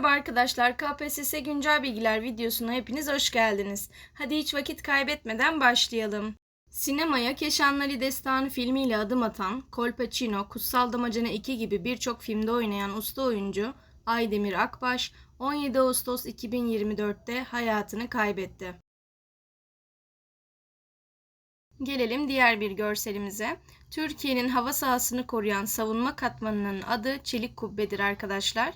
Merhaba arkadaşlar, KPSS Güncel Bilgiler videosuna hepiniz hoş geldiniz. Hadi hiç vakit kaybetmeden başlayalım. Sinemaya Keşanlı Destanı filmiyle adım atan, Kolpaçino, Kutsal Damacana 2 gibi birçok filmde oynayan usta oyuncu Aydemir Akbaş 17 Ağustos 2024'te hayatını kaybetti. Gelelim diğer bir görselimize. Türkiye'nin hava sahasını koruyan savunma katmanının adı Çelik Kubbe'dir arkadaşlar.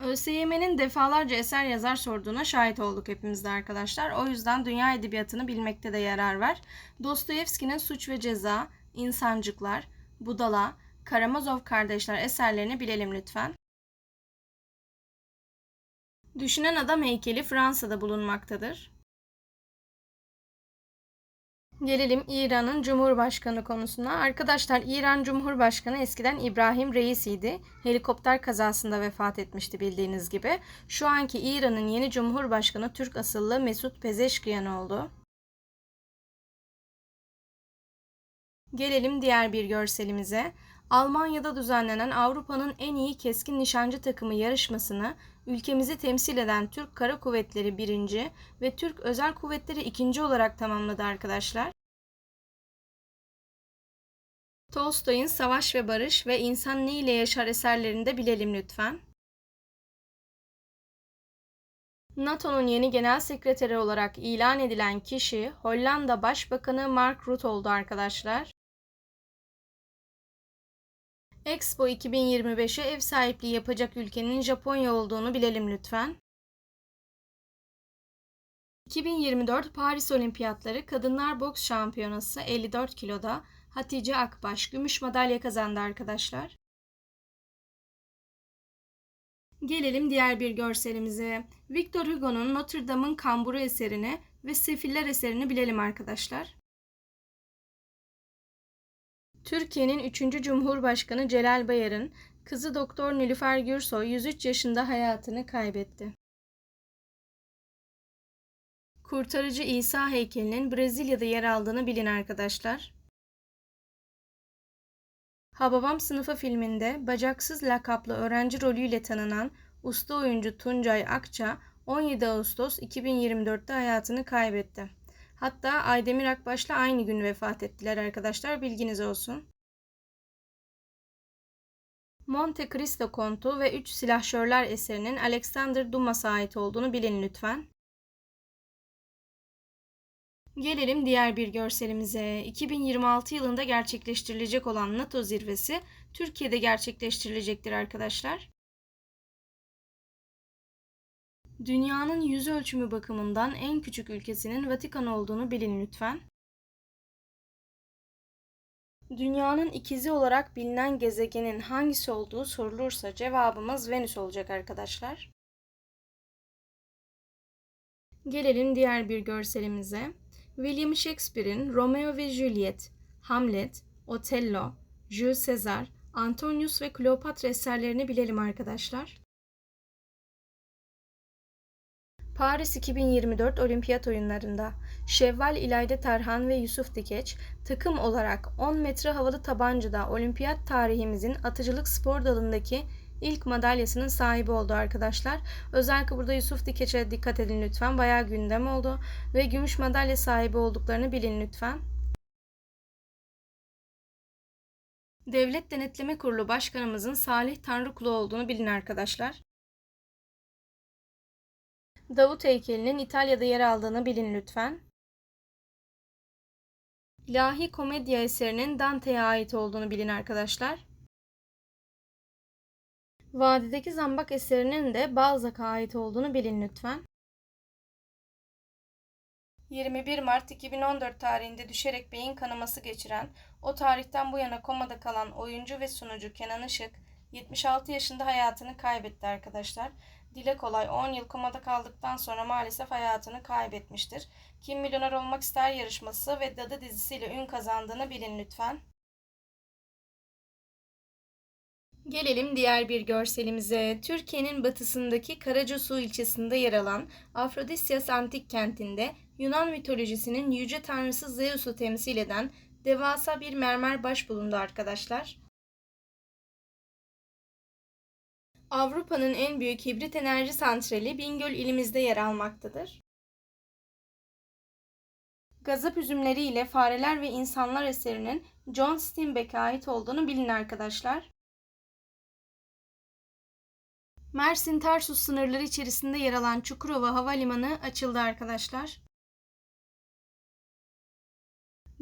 ÖSYM'nin defalarca eser yazar sorduğuna şahit olduk hepimiz de arkadaşlar. O yüzden dünya edebiyatını bilmekte de yarar var. Dostoyevski'nin Suç ve Ceza, İnsancıklar, Budala, Karamazov kardeşler eserlerini bilelim lütfen. Düşünen Adam heykeli Fransa'da bulunmaktadır. Gelelim İran'ın Cumhurbaşkanı konusuna. Arkadaşlar İran Cumhurbaşkanı eskiden İbrahim Reis'iydi. Helikopter kazasında vefat etmişti bildiğiniz gibi. Şu anki İran'ın yeni Cumhurbaşkanı Türk asıllı Mesut Pezeşkiyan oldu. Gelelim diğer bir görselimize. Almanya'da düzenlenen Avrupa'nın en iyi keskin nişancı takımı yarışmasını ülkemizi temsil eden Türk Kara Kuvvetleri 1. ve Türk Özel Kuvvetleri 2. olarak tamamladı arkadaşlar. Tolstoy'un Savaş ve Barış ve İnsan Ne ile Yaşar eserlerini de bilelim lütfen. NATO'nun yeni genel sekreteri olarak ilan edilen kişi Hollanda Başbakanı Mark Rutte oldu arkadaşlar. Expo 2025'e ev sahipliği yapacak ülkenin Japonya olduğunu bilelim lütfen. 2024 Paris Olimpiyatları Kadınlar Boks Şampiyonası 54 kiloda Hatice Akbaş gümüş madalya kazandı arkadaşlar. Gelelim diğer bir görselimize. Victor Hugo'nun Notre Dame'ın kamburu eserini ve Sefiller eserini bilelim arkadaşlar. Türkiye'nin 3. Cumhurbaşkanı Celal Bayar'ın kızı Doktor Nilüfer Gürsoy 103 yaşında hayatını kaybetti. Kurtarıcı İsa heykelinin Brezilya'da yer aldığını bilin arkadaşlar. Hababam Sınıfı filminde bacaksız lakaplı öğrenci rolüyle tanınan usta oyuncu Tuncay Akça 17 Ağustos 2024'te hayatını kaybetti. Hatta Aydemir Akbaş'la aynı gün vefat ettiler arkadaşlar bilginiz olsun. Monte Cristo Kontu ve Üç Silahşörler eserinin Alexander Dumas'a ait olduğunu bilin lütfen. Gelelim diğer bir görselimize. 2026 yılında gerçekleştirilecek olan NATO zirvesi Türkiye'de gerçekleştirilecektir arkadaşlar. Dünyanın yüz ölçümü bakımından en küçük ülkesinin Vatikan olduğunu bilin lütfen. Dünyanın ikizi olarak bilinen gezegenin hangisi olduğu sorulursa cevabımız Venüs olacak arkadaşlar. Gelelim diğer bir görselimize. William Shakespeare'in Romeo ve Juliet, Hamlet, Otello, Jules Caesar, Antonius ve Kleopatra eserlerini bilelim arkadaşlar. Paris 2024 Olimpiyat Oyunlarında Şevval İlayda Tarhan ve Yusuf Dikeç takım olarak 10 metre havalı tabancada olimpiyat tarihimizin atıcılık spor dalındaki ilk madalyasının sahibi oldu arkadaşlar. Özellikle burada Yusuf Dikeç'e dikkat edin lütfen. Bayağı gündem oldu ve gümüş madalya sahibi olduklarını bilin lütfen. Devlet Denetleme Kurulu Başkanımızın Salih Tanrıkulu olduğunu bilin arkadaşlar. Davut heykelinin İtalya'da yer aldığını bilin lütfen. İlahi Komedya eserinin Dante'ye ait olduğunu bilin arkadaşlar. Vadideki Zambak eserinin de Balzac'a ait olduğunu bilin lütfen. 21 Mart 2014 tarihinde düşerek beyin kanaması geçiren, o tarihten bu yana komada kalan oyuncu ve sunucu Kenan Işık, 76 yaşında hayatını kaybetti arkadaşlar. Dile kolay 10 yıl komada kaldıktan sonra maalesef hayatını kaybetmiştir. Kim Milyoner Olmak İster yarışması ve Dadı dizisiyle ün kazandığını bilin lütfen. Gelelim diğer bir görselimize. Türkiye'nin batısındaki Karacasu ilçesinde yer alan Afrodisyas antik kentinde Yunan mitolojisinin yüce tanrısı Zeus'u temsil eden devasa bir mermer baş bulundu arkadaşlar. Avrupa'nın en büyük hibrit enerji santrali Bingöl ilimizde yer almaktadır. Gazap üzümleri ile fareler ve insanlar eserinin John Steinbeck'e ait olduğunu bilin arkadaşlar. Mersin Tarsus sınırları içerisinde yer alan Çukurova Havalimanı açıldı arkadaşlar.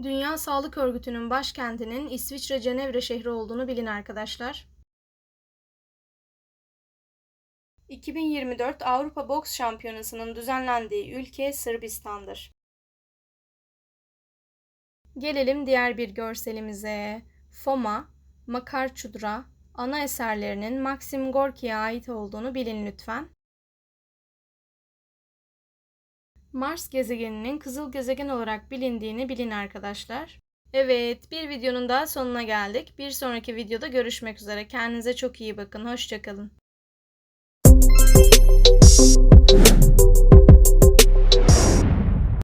Dünya Sağlık Örgütü'nün başkentinin İsviçre Cenevre şehri olduğunu bilin arkadaşlar. 2024 Avrupa Boks Şampiyonası'nın düzenlendiği ülke Sırbistan'dır. Gelelim diğer bir görselimize. Foma, Makar Çudra, ana eserlerinin Maxim Gorki'ye ait olduğunu bilin lütfen. Mars gezegeninin kızıl gezegen olarak bilindiğini bilin arkadaşlar. Evet, bir videonun daha sonuna geldik. Bir sonraki videoda görüşmek üzere. Kendinize çok iyi bakın. Hoşçakalın. thank you